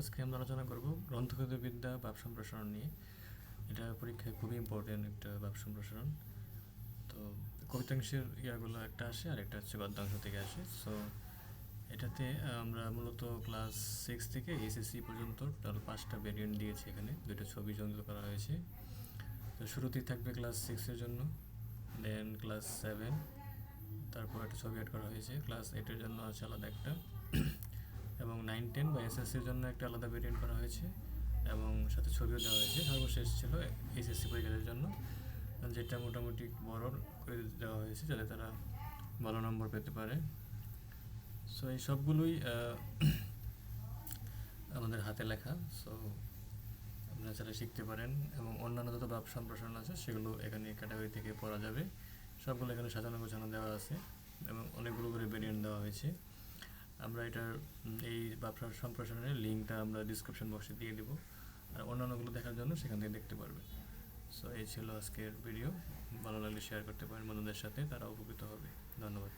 আজকে আমরা আলোচনা করব গ্রন্থবিদ্যা ভাব সম্প্রসারণ নিয়ে। এটা পরীক্ষায় খুবই ইম্পর্টেন্ট একটা ভাব সম্প্রসারণ। তো কবিতাংশের ইয়াগুলো একটা আসে, আর একটা হচ্ছে গদ্যাংশ থেকে আসে। সো এটাতে আমরা মূলত ক্লাস সিক্স থেকে এসএসসি পর্যন্ত টোটাল পাঁচটা ভেরিয়েন্ট দিয়েছি এখানে। দুটো ছবি সংযুক্ত করা হয়েছে। তো শুরুতেই থাকবে ক্লাস সিক্সের জন্য দেন ক্লাস সেভেন তারপর একটা ছবি অ্যাড করা হয়েছে। ক্লাস এইটের জন্য আছে আলাদা একটা। নাইন টেন বা এসএসসির জন্য একটা আলাদা ভেরিয়েন্ট করা হয়েছে এবং সাথে ছবিও দেওয়া হয়েছে। সর্বশেষ ছিল এইচএসসি পরীক্ষাদের জন্য, যেটা মোটামুটি বড় করে দেওয়া হয়েছে যাতে তারা ভালো নম্বর পেতে পারে। সো এই সবগুলোই আমাদের হাতে লেখা। সো আপনারা যারা শিখতে পারেন এবং অন্যান্য যত ভাব সম্প্রসারণ আছে সেগুলো এখানে ক্যাটাগরি থেকে পড়া যাবে। সবগুলো এখানে সাজানো গোছানো দেওয়া আছে এবং অনেকগুলো করে ভেরিয়েন্ট দেওয়া হয়েছে। আমরা এটার এই ব্যবসা সম্প্রসারণের লিঙ্কটা আমরা ডিসক্রিপশন বক্সে দিয়ে দেবো। আর অন্যান্যগুলো দেখার জন্য সেখান থেকে দেখতে পারবে। সো এই ছিল আজকের ভিডিও ভালো লাগলে শেয়ার করতে পারেন বন্ধুদের সাথে। তারা উপকৃত হবে। ধন্যবাদ।